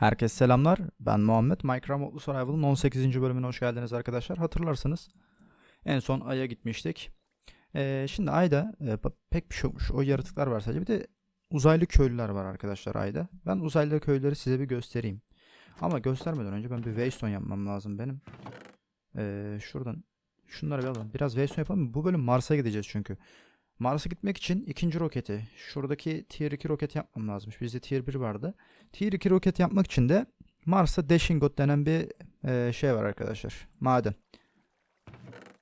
Herkese selamlar. Ben Muhammed. Minecraft Mutlu Survival'ın 18. bölümüne hoş geldiniz arkadaşlar. Hatırlarsınız en son Ay'a gitmiştik. Ee, şimdi Ay'da e, pek bir şey yokmuş. O yaratıklar var sadece. Bir de uzaylı köylüler var arkadaşlar Ay'da. Ben uzaylı köylüleri size bir göstereyim. Ama göstermeden önce ben bir waystone yapmam lazım benim. Ee, şuradan şunları bir alalım. Biraz waystone yapalım? Bu bölüm Mars'a gideceğiz çünkü. Mars'a gitmek için ikinci roketi, şuradaki tier 2 roketi yapmam lazımmış. Bizde tier 1 vardı. Tier 2 roket yapmak için de Mars'ta Dashingot denen bir e, şey var arkadaşlar. Maden.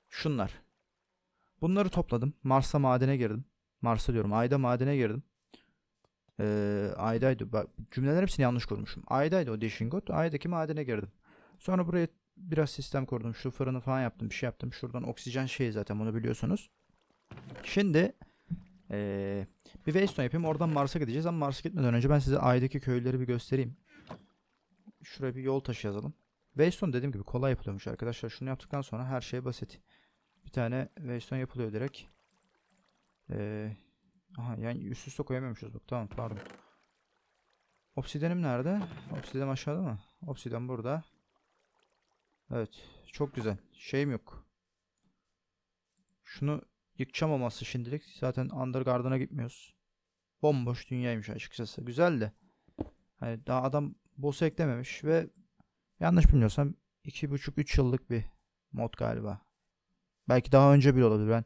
Şunlar. Bunları topladım. Mars'a madene girdim. Mars'a diyorum. Ayda madene girdim. Ee, aydaydı. Bak, cümlelerin hepsini yanlış kurmuşum. Aydaydı o Dashingot. Aydaki madene girdim. Sonra buraya biraz sistem kurdum. Şu fırını falan yaptım. Bir şey yaptım. Şuradan oksijen şeyi zaten bunu biliyorsunuz. Şimdi ee, bir Waystone yapayım. Oradan Mars'a gideceğiz ama Mars'a gitmeden önce ben size Ay'daki köyleri bir göstereyim. Şuraya bir yol taşı yazalım. Waystone dediğim gibi kolay yapılıyormuş arkadaşlar. Şunu yaptıktan sonra her şey basit. Bir tane Waystone yapılıyor direkt. Ee, aha yani üst üste koyamıyormuşuz bak. Tamam pardon. Obsidenim nerede? Obsidenim aşağıda mı? Obsidian burada. Evet. Çok güzel. Şeyim yok. Şunu Yıkacağım olması şimdilik. Zaten Undergarden'a gitmiyoruz. Bomboş dünyaymış açıkçası. Güzel de. Hani daha adam boss eklememiş ve yanlış bilmiyorsam 2,5-3 yıllık bir mod galiba. Belki daha önce bile olabilir. Ben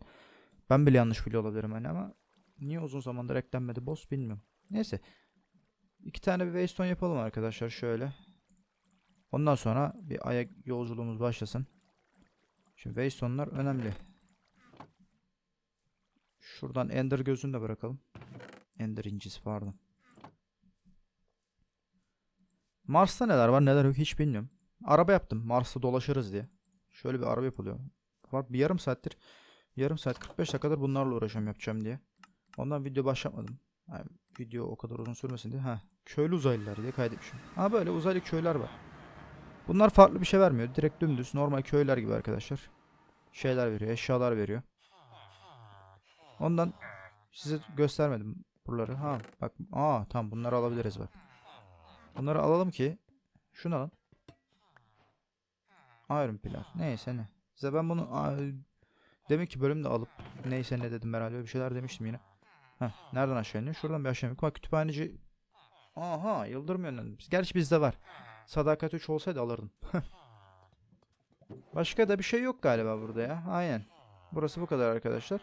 ben bile yanlış biliyor olabilirim hani ama niye uzun zamandır eklenmedi boss bilmiyorum. Neyse. İki tane bir waystone yapalım arkadaşlar şöyle. Ondan sonra bir ayak yolculuğumuz başlasın. Şimdi waystone'lar önemli. Şuradan Ender gözünü de bırakalım. Ender incisi pardon. Mars'ta neler var neler yok hiç bilmiyorum. Araba yaptım Mars'ta dolaşırız diye. Şöyle bir araba yapılıyor. Var bir yarım saattir. Yarım saat 45 dakikadır bunlarla uğraşıyorum yapacağım diye. Ondan video başlatmadım. Yani video o kadar uzun sürmesin diye. Ha, köylü uzaylılar diye kaydetmişim. Ha böyle uzaylı köyler var. Bunlar farklı bir şey vermiyor. Direkt dümdüz normal köyler gibi arkadaşlar. Şeyler veriyor, eşyalar veriyor. Ondan size göstermedim buraları. Ha bak. Aa tamam bunları alabiliriz bak. Bunları alalım ki şunu alın. Iron pilar. Neyse ne. Size ben bunu demek ki bölümde alıp neyse ne dedim herhalde bir şeyler demiştim yine. Heh, nereden aşağı iniyor? Şuradan bir aşağı iniyor. Bak kütüphaneci. Aha yıldırım yönlendim. Gerçi bizde var. Sadakat 3 olsaydı alırdım. Başka da bir şey yok galiba burada ya. Aynen. Burası bu kadar arkadaşlar.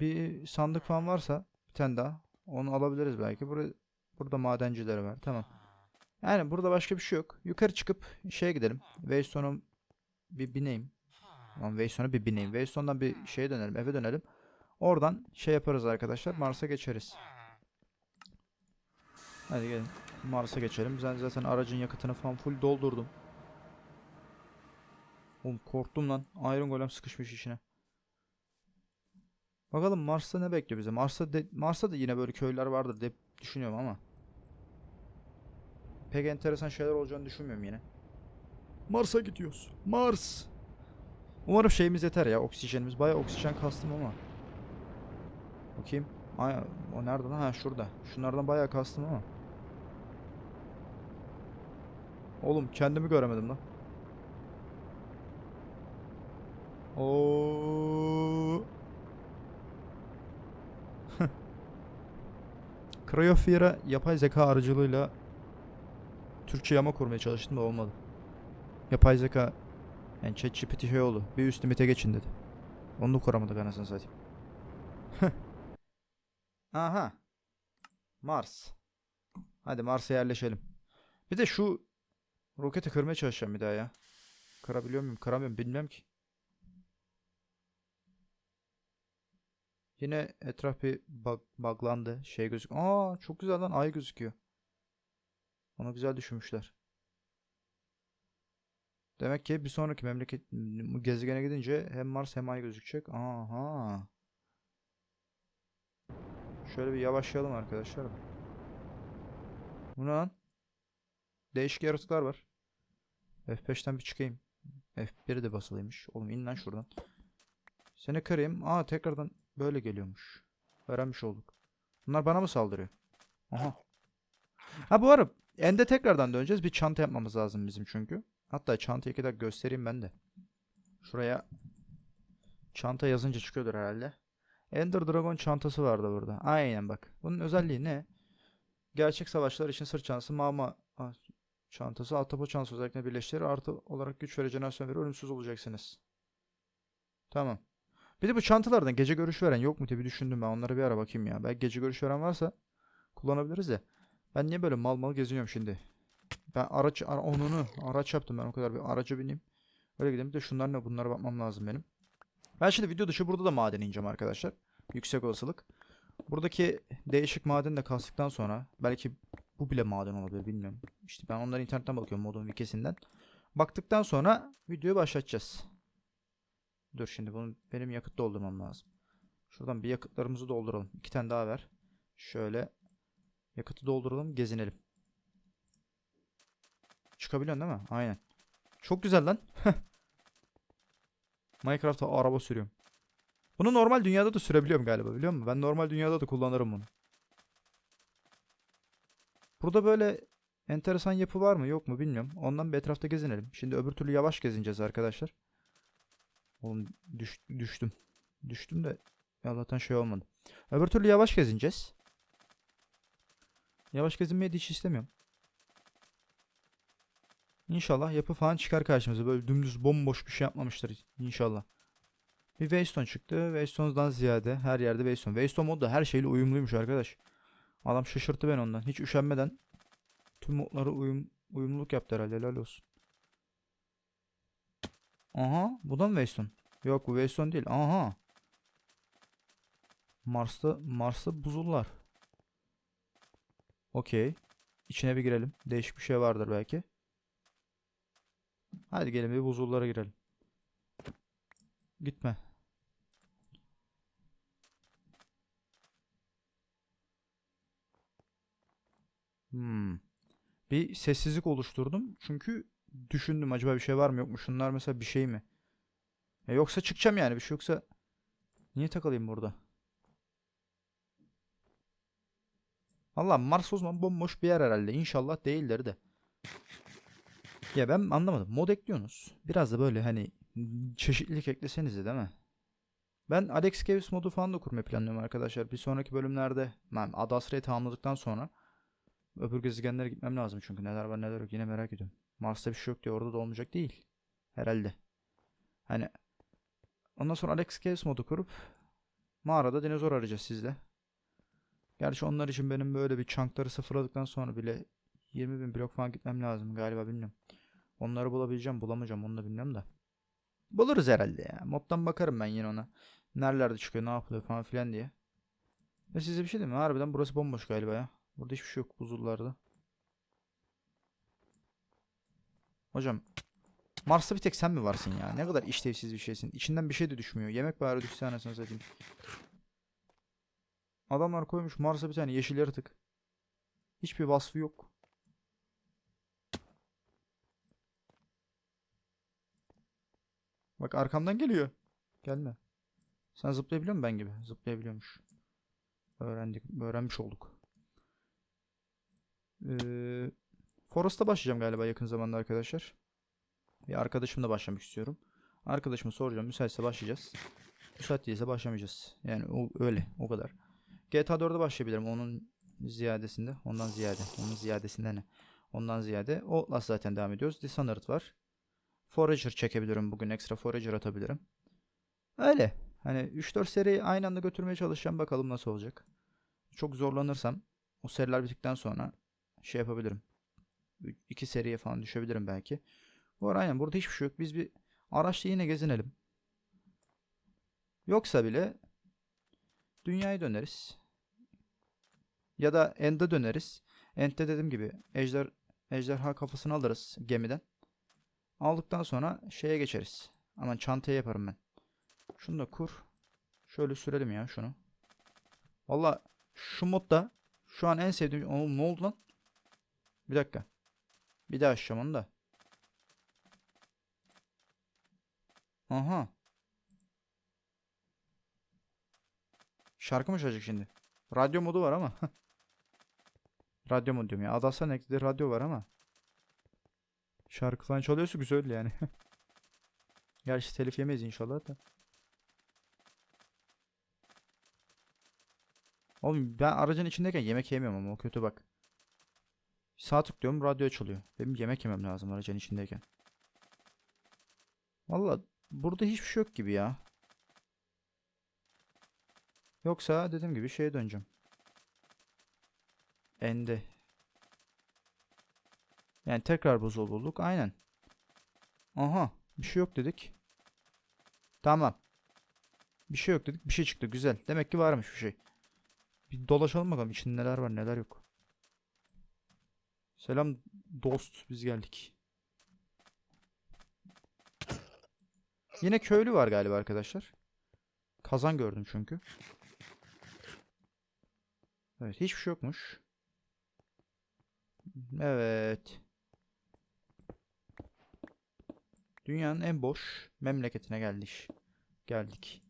Bir sandık falan varsa bir tane daha onu alabiliriz belki. Burada burada madencileri var. Tamam. Yani burada başka bir şey yok. Yukarı çıkıp şeye gidelim. Waystone'a bir bineyim. Lan Waystone'a bir bineyim. Waystone'dan bir şeye dönelim. Eve dönelim. Oradan şey yaparız arkadaşlar. Mars'a geçeriz. Hadi gelin. Mars'a geçelim. Ben zaten aracın yakıtını falan full doldurdum. Oğlum korktum lan. Iron Golem sıkışmış içine. Bakalım Mars'ta ne bekliyor bize? Mars'ta de, Mars'ta da yine böyle köyler vardır diye düşünüyorum ama. Pek enteresan şeyler olacağını düşünmüyorum yine. Mars'a gidiyoruz. Mars. Umarım şeyimiz yeter ya. Oksijenimiz. Bayağı oksijen kastım ama. Bakayım. Ay, o nerede lan? Ha şurada. Şunlardan bayağı kastım ama. Oğlum kendimi göremedim lan. Oo. Cryofear'a yapay zeka aracılığıyla Türkçe yama kurmaya çalıştım da olmadı. Yapay zeka yani ChatGPT şey oldu. Bir üst limite geçin dedi. Onu da kuramadık anasını satayım. Aha. Mars. Hadi Mars'a yerleşelim. Bir de şu roketi kırmaya çalışacağım bir daha ya. Kırabiliyor muyum? Kıramıyorum bilmiyorum ki. Yine etraf bir bug, buglandı. Şey gözük. Aa çok güzel lan ay gözüküyor. Onu güzel düşünmüşler. Demek ki bir sonraki memleket gezegene gidince hem Mars hem ay gözükecek. Aha. Şöyle bir yavaşlayalım arkadaşlar. Bu ne lan? Değişik yaratıklar var. F5'ten bir çıkayım. F1 de basılıymış. Oğlum in lan şuradan. Seni kırayım. Aa tekrardan böyle geliyormuş. Öğrenmiş olduk. Bunlar bana mı saldırıyor? Aha. Ha bu arada Ende tekrardan döneceğiz. Bir çanta yapmamız lazım bizim çünkü. Hatta çantayı iki dakika göstereyim ben de. Şuraya çanta yazınca çıkıyordur herhalde. Ender Dragon çantası vardı burada. Aynen bak. Bunun özelliği ne? Gerçek savaşlar için sırt çantası, mama çantası, ahtapot çantası özellikle birleştirir. Artı olarak güç ve rejenerasyon verir. Ölümsüz olacaksınız. Tamam. Bir de bu çantalardan gece görüş veren yok mu diye bir düşündüm ben. Onlara bir ara bakayım ya. Belki gece görüş veren varsa kullanabiliriz de. Ben niye böyle mal mal geziniyorum şimdi? Ben araç ara, onunu araç yaptım ben o kadar bir araca bineyim. Öyle gidelim. Bir de şunlar ne bunlara bakmam lazım benim. Ben şimdi video dışı burada da maden ineceğim arkadaşlar. Yüksek olasılık. Buradaki değişik maden de kastıktan sonra belki bu bile maden olabilir bilmiyorum. İşte ben onları internetten bakıyorum modun wikisinden. Baktıktan sonra videoyu başlatacağız. Dur şimdi bunu benim yakıt doldurmam lazım. Şuradan bir yakıtlarımızı dolduralım. İki tane daha ver. Şöyle yakıtı dolduralım gezinelim. Çıkabiliyorsun değil mi? Aynen. Çok güzel lan. Minecraft'ta araba sürüyorum. Bunu normal dünyada da sürebiliyorum galiba biliyor musun? Ben normal dünyada da kullanırım bunu. Burada böyle enteresan yapı var mı yok mu bilmiyorum. Ondan bir etrafta gezinelim. Şimdi öbür türlü yavaş gezineceğiz arkadaşlar. Oğlum düş, düştüm. Düştüm de Allah'tan şey olmadı. Öbür türlü yavaş gezineceğiz. Yavaş gezinmeyi hiç istemiyorum. İnşallah yapı falan çıkar karşımıza. Böyle dümdüz bomboş bir şey yapmamıştır inşallah. Bir Waystone çıktı. Waystone'dan ziyade her yerde Waystone. Waystone mod da her şeyle uyumluymuş arkadaş. Adam şaşırttı ben ondan. Hiç üşenmeden tüm modlara uyum, uyumluluk yaptı herhalde. Helal olsun. Aha. Bu da mı Waystone? Yok bu Waystone değil. Aha. Mars'ta Mars'ta buzullar. Okey. İçine bir girelim. Değişik bir şey vardır belki. Hadi gelin bir buzullara girelim. Gitme. Hmm. Bir sessizlik oluşturdum. Çünkü düşündüm acaba bir şey var mı yok mu? Şunlar mesela bir şey mi? E yoksa çıkacağım yani bir şey yoksa niye takılayım burada? Allah Mars o zaman bomboş bir yer herhalde. İnşallah değildir de. Ya ben anlamadım. Mod ekliyorsunuz. Biraz da böyle hani çeşitlilik eklesenize değil mi? Ben Alex Caves modu falan da kurmayı planlıyorum arkadaşlar. Bir sonraki bölümlerde ben Ad Astra'yı tamamladıktan sonra öbür gezegenlere gitmem lazım çünkü neler var neler yok yine merak ediyorum. Mars'ta bir şey yok diye orada da olmayacak değil. Herhalde. Hani ondan sonra Alex Caves modu kurup mağarada dinozor arayacağız sizle. Gerçi onlar için benim böyle bir chunkları sıfırladıktan sonra bile 20 bin blok falan gitmem lazım galiba bilmiyorum. Onları bulabileceğim bulamayacağım onu da bilmiyorum da. Buluruz herhalde ya. Moddan bakarım ben yine ona. Nerelerde çıkıyor ne yapılıyor falan filan diye. Ve size bir şey diyeyim mi? Harbiden burası bomboş galiba ya. Burada hiçbir şey yok buzullarda. Hocam Mars'ta bir tek sen mi varsın ya? Ne kadar işlevsiz bir şeysin. İçinden bir şey de düşmüyor. Yemek bari düşse anasını satayım. Adamlar koymuş Mars'a bir tane yeşil yaratık. Hiçbir vasfı yok. Bak arkamdan geliyor. Gelme. Sen zıplayabiliyor musun ben gibi? Zıplayabiliyormuş. Öğrendik, öğrenmiş olduk. Ee, Forest'a başlayacağım galiba yakın zamanda arkadaşlar. Bir arkadaşımla başlamak istiyorum. Arkadaşımı soracağım. Müsaitse başlayacağız. Müsait değilse başlamayacağız. Yani o, öyle. O kadar. GTA 4'e başlayabilirim. Onun ziyadesinde. Ondan ziyade. Onun ziyadesinde ne? Ondan ziyade. O zaten devam ediyoruz. Dishonored var. Forager çekebilirim bugün. Ekstra Forager atabilirim. Öyle. Hani 3-4 seriyi aynı anda götürmeye çalışacağım. Bakalım nasıl olacak. Çok zorlanırsam o seriler bittikten sonra şey yapabilirim. 2 seriye falan düşebilirim belki. Bu arada aynen burada hiçbir şey yok. Biz bir araçla yine gezinelim. Yoksa bile dünyaya döneriz. Ya da End'e döneriz. End'de dediğim gibi ejder ejderha kafasını alırız gemiden. Aldıktan sonra şeye geçeriz. Aman çantaya yaparım ben. Şunu da kur. Şöyle sürelim ya şunu. Valla şu modda şu an en sevdiğim... Oğlum ne oldu lan? Bir dakika. Bir daha açacağım onu da. Aha. Şarkı mı çalacak şimdi? Radyo modu var ama. Radyo mu diyorum ya. Adelsan ekledi radyo var ama. Şarkı falan çalıyorsa güzel yani. Gerçi telif yemeyiz inşallah da. Oğlum ben aracın içindeyken yemek yemiyorum ama o kötü bak. Sağ tıklıyorum radyo çalıyor. Benim yemek yemem lazım aracın içindeyken. Valla burada hiçbir şey yok gibi ya. Yoksa dediğim gibi şeye döneceğim. Ende. Yani tekrar buzul bulduk. Aynen. Aha. Bir şey yok dedik. Tamam. Bir şey yok dedik. Bir şey çıktı. Güzel. Demek ki varmış bir şey. Bir dolaşalım bakalım içinde neler var neler yok. Selam dost. Biz geldik. Yine köylü var galiba arkadaşlar. Kazan gördüm çünkü. Evet hiçbir şey yokmuş. Evet. Dünyanın en boş memleketine geldik. Geldik.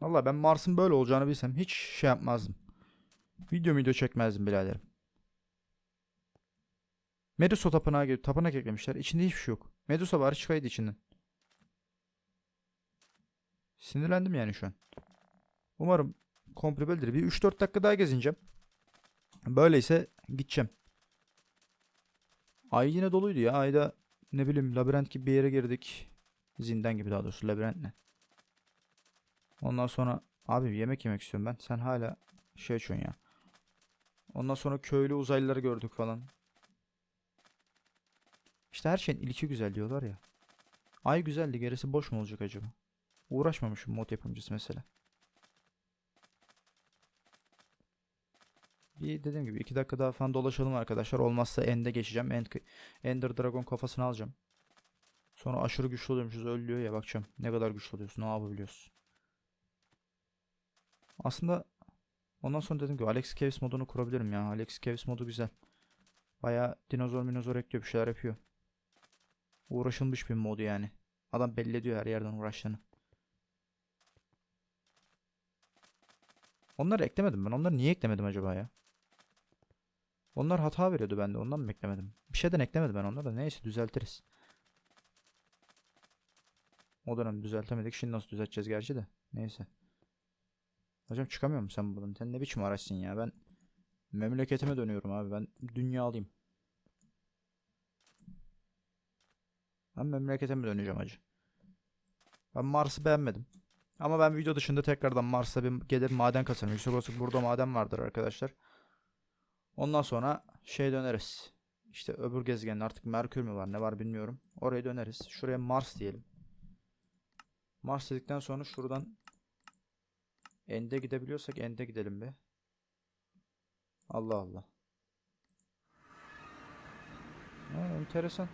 Valla ben Mars'ın böyle olacağını bilsem hiç şey yapmazdım. Video video çekmezdim biraderim. Medusa tapınağı gibi tapınak eklemişler. İçinde hiçbir şey yok. Medusa var çıkaydı içinden. Sinirlendim yani şu an. Umarım komple böyledir. Bir 3-4 dakika daha gezineceğim. Böyleyse gideceğim. Ay yine doluydu ya. Ayda ne bileyim labirent gibi bir yere girdik. Zindan gibi daha doğrusu labirent ne. Ondan sonra abi yemek yemek istiyorum ben. Sen hala şey açıyorsun ya. Ondan sonra köylü uzaylıları gördük falan. İşte her şeyin ilki güzel diyorlar ya. Ay güzeldi gerisi boş mu olacak acaba? Uğraşmamışım mod yapımcısı mesela. Bir dediğim gibi iki dakika daha falan dolaşalım arkadaşlar. Olmazsa End'e geçeceğim. End, Ender Dragon kafasını alacağım. Sonra aşırı güçlü oluyormuşuz. Ölüyor ya bakacağım. Ne kadar güçlü oluyorsun. Ne yapabiliyorsun. Aslında ondan sonra dedim ki Alex Caves modunu kurabilirim ya. Alex Caves modu güzel. Baya dinozor minozor ekliyor. Bir şeyler yapıyor. Uğraşılmış bir modu yani. Adam belli ediyor her yerden uğraştığını. Onları eklemedim ben. Onları niye eklemedim acaba ya? Onlar hata veriyordu bende. Ondan mı eklemedim? Bir şeyden eklemedim ben onları da. Neyse düzeltiriz. O dönem düzeltemedik. Şimdi nasıl düzelteceğiz gerçi de. Neyse. Hocam çıkamıyor musun sen buradan? Sen ne biçim araçsın ya? Ben memleketime dönüyorum abi. Ben dünya alayım. Ben memleketime döneceğim hacı. Ben Mars'ı beğenmedim. Ama ben video dışında tekrardan Mars'a bir gelir maden kasarım. Yüksek olasılık burada maden vardır arkadaşlar. Ondan sonra şey döneriz. İşte öbür gezegenin artık Merkür mü var ne var bilmiyorum. Oraya döneriz. Şuraya Mars diyelim. Mars dedikten sonra şuradan End'e gidebiliyorsak End'e gidelim be. Allah Allah. Ha, enteresan.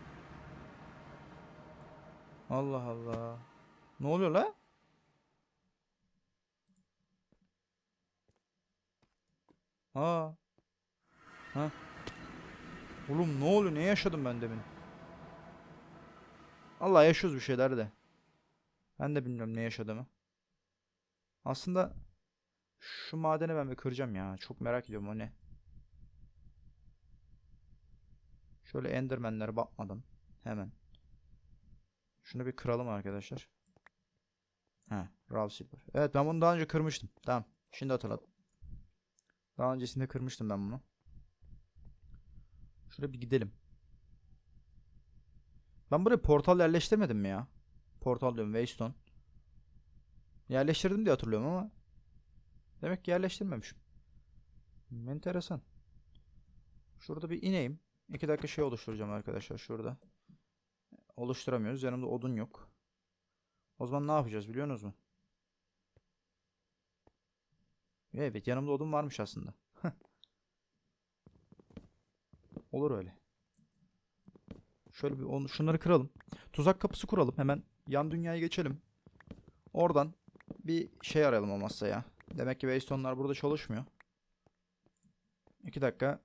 Allah Allah. Ne oluyor la? Aa. Ha. Oğlum ne oluyor? Ne yaşadım ben demin? Allah yaşıyoruz bir şeyler de. Ben de bilmiyorum ne yaşadığımı. Aslında şu madeni ben bir kıracağım ya. Çok merak ediyorum o ne. Şöyle endermenlere bakmadan hemen. Şunu bir kıralım arkadaşlar. Ha, Raw Silver. Evet ben bunu daha önce kırmıştım. Tamam. Şimdi hatırladım. Daha öncesinde kırmıştım ben bunu. Şuraya bir gidelim. Ben buraya portal yerleştirmedim mi ya? Portal diyorum Waystone. Yerleştirdim diye hatırlıyorum ama demek ki yerleştirmemişim. Hmm, Enteresan. Şurada bir ineyim. 2 dakika şey oluşturacağım arkadaşlar şurada. Oluşturamıyoruz. Yanımda odun yok. O zaman ne yapacağız biliyor musunuz mu? Evet yanımda odun varmış aslında. Olur öyle. Şöyle bir onu, şunları kıralım. Tuzak kapısı kuralım. Hemen yan dünyaya geçelim. Oradan bir şey arayalım olmazsa ya. Demek ki Waystone'lar burada çalışmıyor. 2 dakika.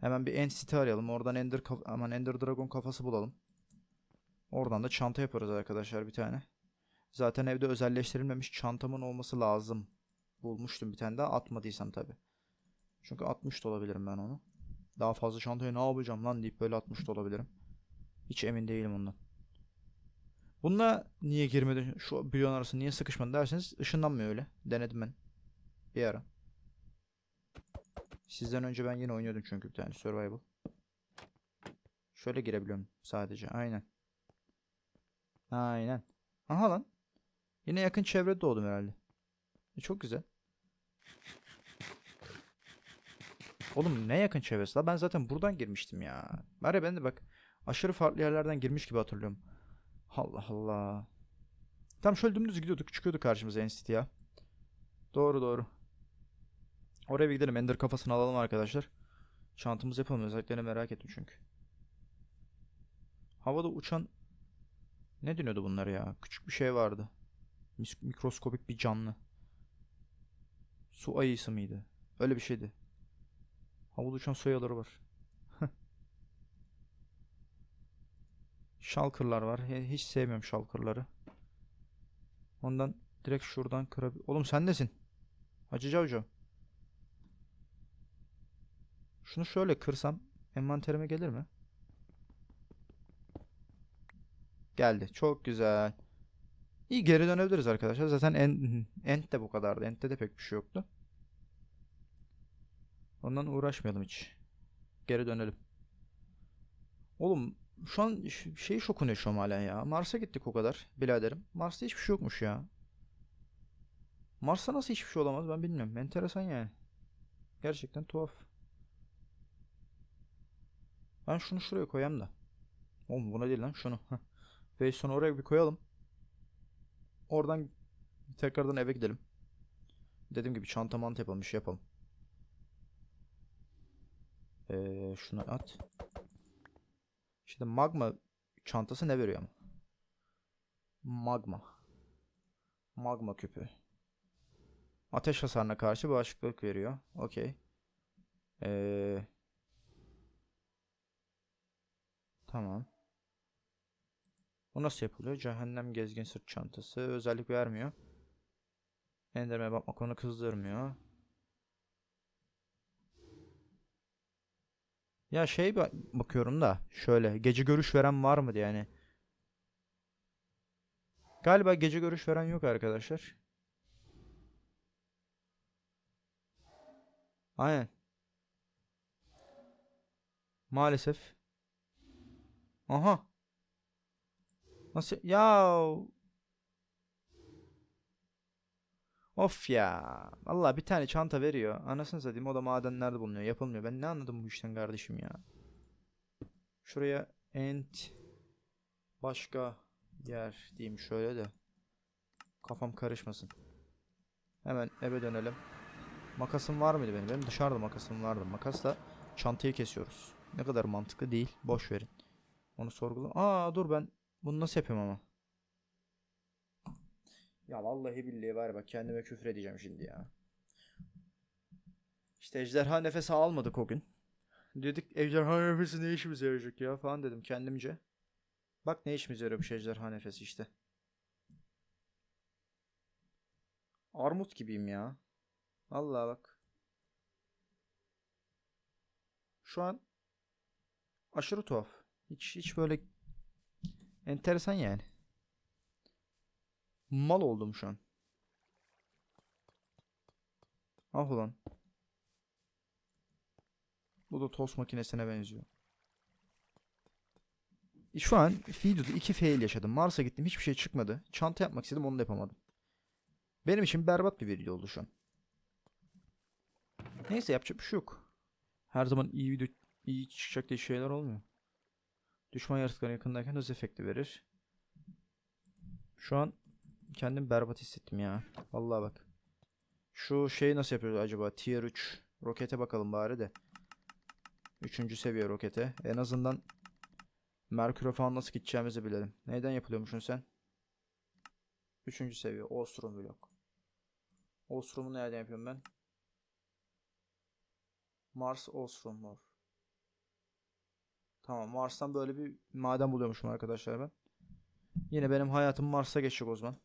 Hemen bir End City arayalım. Oradan Ender, aman Ender Dragon kafası bulalım. Oradan da çanta yaparız arkadaşlar bir tane. Zaten evde özelleştirilmemiş çantamın olması lazım. Bulmuştum bir tane daha atmadıysam tabi. Çünkü 60 da olabilirim ben onu. Daha fazla çantayı ne yapacağım lan deyip böyle 60 da olabilirim. Hiç emin değilim ondan. Bununla niye girmedi şu milyon arası niye sıkışmadı derseniz ışınlanmıyor öyle. Denedim ben. Bir ara. Sizden önce ben yine oynuyordum çünkü bir tane survival. Şöyle girebiliyorum sadece. Aynen. Aynen. Aha lan. Yine yakın çevrede doğdum herhalde. E, çok güzel. Oğlum ne yakın çevresi la? Ben zaten buradan girmiştim ya. Bari ben de bak aşırı farklı yerlerden girmiş gibi hatırlıyorum. Allah Allah. Tam şöyle dümdüz gidiyorduk. Çıkıyordu karşımıza NCT ya. Doğru doğru. Oraya bir gidelim. Ender kafasını alalım arkadaşlar. Çantamızı yapalım. Özelliklerini merak ettim çünkü. Havada uçan ne deniyordu bunlar ya? Küçük bir şey vardı. Mikroskopik bir canlı. Su ayısı mıydı? Öyle bir şeydi. Havada uçan su ayıları var. Shulker'lar var. Hiç sevmiyorum Shulker'ları. Ondan direkt şuradan kırabil... Oğlum sen nesin? Hacı Cavcav. Şunu şöyle kırsam envanterime gelir mi? Geldi. Çok güzel. İyi geri dönebiliriz arkadaşlar. Zaten en end de bu kadardı. End'de de pek bir şey yoktu. Ondan uğraşmayalım hiç. Geri dönelim. Oğlum şu an şey şokunu yaşıyorum hala ya. Mars'a gittik o kadar biraderim. Mars'ta hiçbir şey yokmuş ya. Mars'ta nasıl hiçbir şey olamaz ben bilmiyorum. Enteresan yani. Gerçekten tuhaf. Ben şunu şuraya koyayım da. Oğlum buna değil lan şunu. Heh. Sonra oraya bir koyalım. Oradan tekrardan eve gidelim. Dediğim gibi çanta mantı yapalım şey yapalım. Ee, şunu at. Şimdi magma çantası ne veriyor ama? Magma. Magma küpü. Ateş hasarına karşı bağışıklık veriyor. Okey. Ee, tamam. O nasıl yapılıyor? Cehennem gezgin sırt çantası. Özellik vermiyor. Enderme bakmak onu kızdırmıyor. Ya şey ba- bakıyorum da şöyle gece görüş veren var mı diye yani. Galiba gece görüş veren yok arkadaşlar. Aynen. Maalesef. Aha. Nasıl? Ya. Of ya. Vallahi bir tane çanta veriyor. Anasını satayım o da madenlerde bulunuyor. Yapılmıyor. Ben ne anladım bu işten kardeşim ya. Şuraya ent başka yer diyeyim şöyle de. Kafam karışmasın. Hemen eve dönelim. Makasım var mıydı benim? Benim dışarıda makasım vardı. Makasla çantayı kesiyoruz. Ne kadar mantıklı değil. Boş verin. Onu sorgula. Aa dur ben bunu nasıl yapıyorum ama? Ya vallahi billahi var bak kendime küfür edeceğim şimdi ya. İşte ejderha nefesi almadık o gün. Dedik ejderha nefesi ne işimize yarayacak ya falan dedim kendimce. Bak ne işimize yarıyor bu şey ejderha nefesi işte. Armut gibiyim ya. Vallahi bak. Şu an aşırı tuhaf. Hiç hiç böyle enteresan yani. Mal oldum şu an. Ah ulan. Bu da tost makinesine benziyor. Şu an Fido'da iki fail yaşadım. Mars'a gittim hiçbir şey çıkmadı. Çanta yapmak istedim onu da yapamadım. Benim için berbat bir video oldu şu an. Neyse yapacak bir şey yok. Her zaman iyi video iyi çıkacak diye şeyler olmuyor. Düşman yaratıklarına yakındayken hız efekti verir. Şu an kendimi berbat hissettim ya. Vallahi bak. Şu şeyi nasıl yapıyoruz acaba? Tier 3 rokete bakalım bari de. Üçüncü seviye rokete. En azından Merkür'e falan nasıl gideceğimizi bilelim. Neyden yapılıyormuşsun sen? Üçüncü seviye. Ostrom blok. Ostrom'u nereden yapıyorum ben? Mars Ostrom var. Tamam Mars'tan böyle bir maden buluyormuşum arkadaşlar ben. Yine benim hayatım Mars'a geçecek o zaman.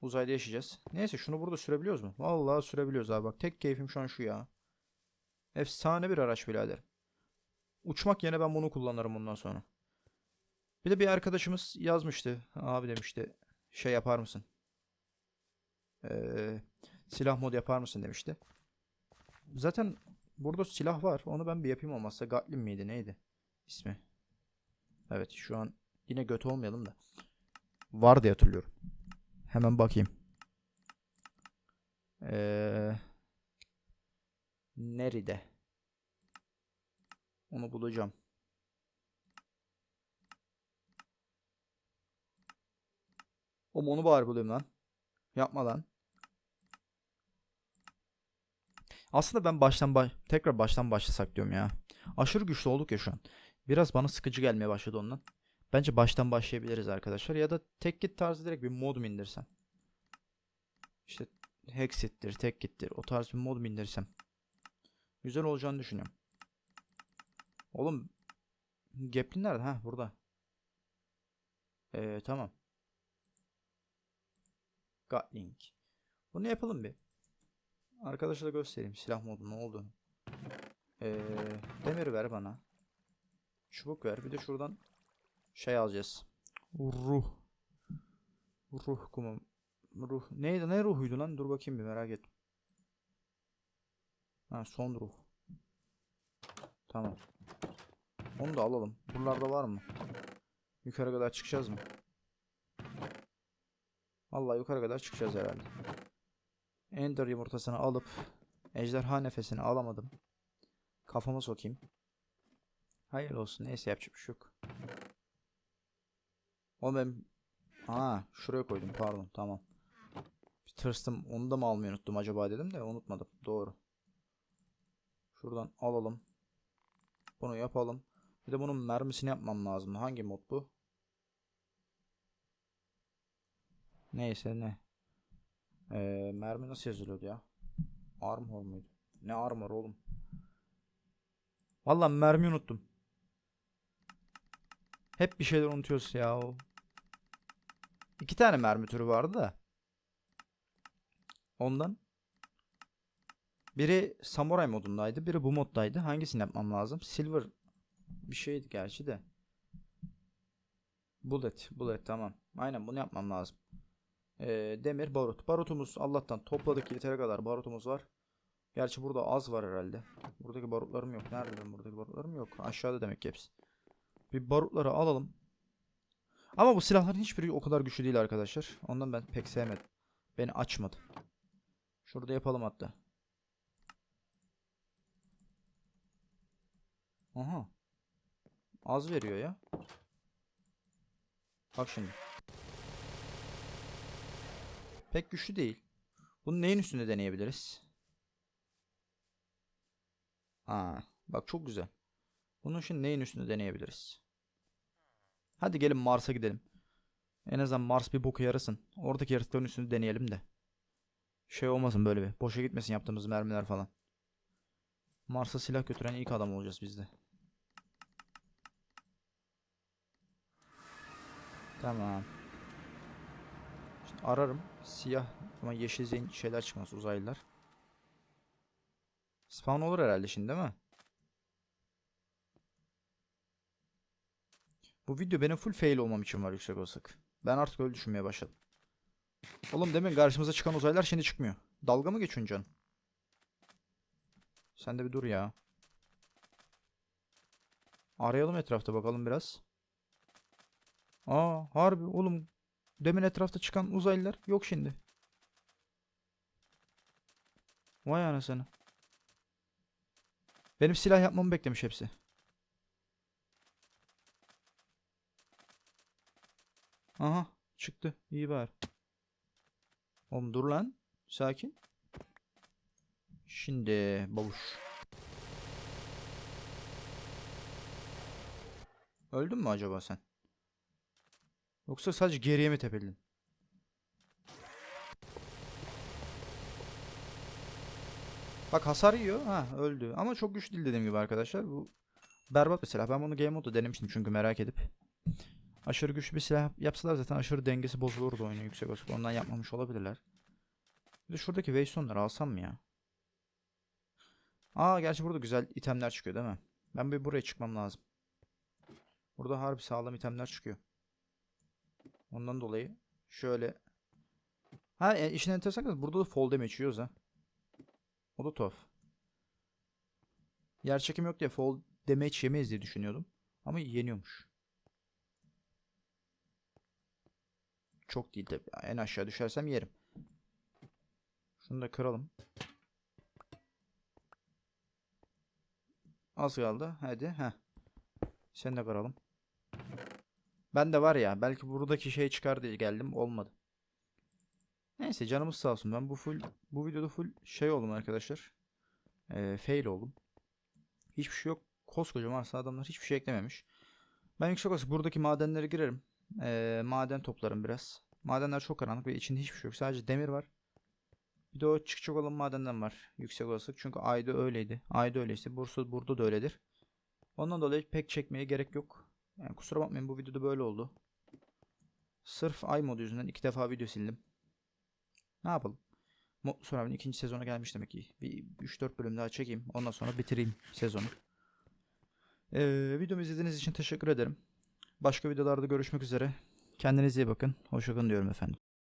Uzayda yaşayacağız. Neyse şunu burada sürebiliyoruz mu? Vallahi sürebiliyoruz abi bak. Tek keyfim şu an şu ya. Efsane bir araç birader. Uçmak yerine ben bunu kullanırım bundan sonra. Bir de bir arkadaşımız yazmıştı. Abi demişti. Şey yapar mısın? Ee, silah mod yapar mısın demişti. Zaten burada silah var. Onu ben bir yapayım olmazsa. Gatling miydi neydi ismi? Evet şu an yine göt olmayalım da. Var diye hatırlıyorum. Hemen bakayım. Ee, nerede? Onu bulacağım. Oğlum onu bari bulayım lan. Yapma lan. Aslında ben baştan baş tekrar baştan başlasak diyorum ya. Aşırı güçlü olduk ya şu an. Biraz bana sıkıcı gelmeye başladı ondan. Bence baştan başlayabiliriz arkadaşlar. Ya da tek git tarzı direkt bir mod mu indirsem? İşte Hexit'tir, tek gittir. O tarz bir mod mu indirsem? Güzel olacağını düşünüyorum. Oğlum Gaplin nerede? Ha burada. Ee, tamam. Gatling. Bunu yapalım bir. Arkadaşlara göstereyim silah modu ne olduğunu. Ee, demir ver bana. Çubuk ver. Bir de şuradan şey alacağız. Ruh. Ruh kumu. Ruh. Neydi? Ne ruhuydu lan? Dur bakayım bir merak ettim. Ha son ruh. Tamam. Onu da alalım. Buralarda var mı? Yukarı kadar çıkacağız mı? Vallahi yukarı kadar çıkacağız herhalde. Ender yumurtasını alıp ejderha nefesini alamadım. Kafama sokayım. Hayır olsun. Neyse yapacak bir şey yok. Oğlum ben... Ha, şuraya koydum pardon tamam. Bir tırstım onu da mı almayı unuttum acaba dedim de unutmadım. Doğru. Şuradan alalım. Bunu yapalım. Bir de bunun mermisini yapmam lazım. Hangi mod bu? Neyse ne. Ee, mermi nasıl yazılıyordu ya? Armor muydu? Ne armor oğlum? Vallahi mermi unuttum. Hep bir şeyler unutuyoruz ya. İki tane mermi türü vardı da. Ondan. Biri samuray modundaydı. Biri bu moddaydı. Hangisini yapmam lazım? Silver bir şeydi gerçi de. Bullet. Bullet tamam. Aynen bunu yapmam lazım. Ee, demir barut. Barutumuz Allah'tan topladık yeteri kadar barutumuz var. Gerçi burada az var herhalde. Buradaki barutlarım yok. Nerede buradaki barutlarım yok. Aşağıda demek ki hepsi. Bir barutları alalım. Ama bu silahların hiçbiri o kadar güçlü değil arkadaşlar. Ondan ben pek sevmedim. Beni açmadı. Şurada yapalım hatta. Aha. Az veriyor ya. Bak şimdi. Pek güçlü değil. Bunu neyin üstünde deneyebiliriz? Aa, bak çok güzel. Bunun şimdi neyin üstünde deneyebiliriz? Hadi gelin Mars'a gidelim. En azından Mars bir boku yarasın. Oradaki yaratıkların üstünde deneyelim de. Şey olmasın böyle bir. Boşa gitmesin yaptığımız mermiler falan. Mars'a silah götüren ilk adam olacağız biz de. Tamam. Şimdi ararım. Siyah ama yeşil şeyler çıkmaz uzaylılar. Spawn olur herhalde şimdi değil mi? Bu video benim full fail olmam için var yüksek olasılık. Ben artık öyle düşünmeye başladım. Oğlum demin karşımıza çıkan uzaylılar şimdi çıkmıyor. Dalga mı geçiyorsun canım? Sen de bir dur ya. Arayalım etrafta bakalım biraz. Aa harbi oğlum. Demin etrafta çıkan uzaylılar yok şimdi. Vay anasını. Benim silah yapmamı beklemiş hepsi. Aha çıktı. İyi bari. Oğlum dur lan. Sakin. Şimdi babuş. Öldün mü acaba sen? Yoksa sadece geriye mi tepeldin? Bak hasar yiyor. Ha öldü. Ama çok güçlü değil dediğim gibi arkadaşlar. Bu berbat silah. Ben bunu game modda denemiştim çünkü merak edip. Aşırı güçlü bir silah yapsalar zaten aşırı dengesi bozulurdu oyunun yüksek olsun. Ondan yapmamış olabilirler. Bir de şuradaki Waystone'ları alsam mı ya? Aa gerçi burada güzel itemler çıkıyor değil mi? Ben bir buraya çıkmam lazım. Burada harbi sağlam itemler çıkıyor. Ondan dolayı şöyle. Ha e, işin enteresan kısmı burada da fall damage yiyoruz ha. O da tuhaf. Yer çekim yok diye fall damage yemeyiz diye düşünüyordum. Ama yeniyormuş. Çok değil de en aşağı düşersem yerim. Şunu da kıralım. Az kaldı. Hadi. Heh. Sen de kıralım. Ben de var ya belki buradaki şey çıkar diye geldim. Olmadı. Neyse canımız sağ olsun. Ben bu full bu videoda full şey oldum arkadaşlar. Ee, fail oldum. Hiçbir şey yok. Koskoca varsa adamlar hiçbir şey eklememiş. Ben yüksek olasılık buradaki madenlere girerim. Ee, maden toplarım biraz. Madenler çok karanlık ve içinde hiçbir şey yok. Sadece demir var. Bir de o çıkacak olan madenden var. Yüksek olasılık. Çünkü ayda öyleydi. Ayda öyle işte. Bursa burada da öyledir. Ondan dolayı pek çekmeye gerek yok. Yani kusura bakmayın bu videoda böyle oldu. Sırf ay modu yüzünden iki defa video sildim. Ne yapalım? Mutlu Survivor'ın ikinci sezona gelmiş demek ki. Bir 3-4 bölüm daha çekeyim. Ondan sonra bitireyim sezonu. Ee, videomu izlediğiniz için teşekkür ederim. Başka videolarda görüşmek üzere. Kendinize iyi bakın. Hoşçakalın diyorum efendim.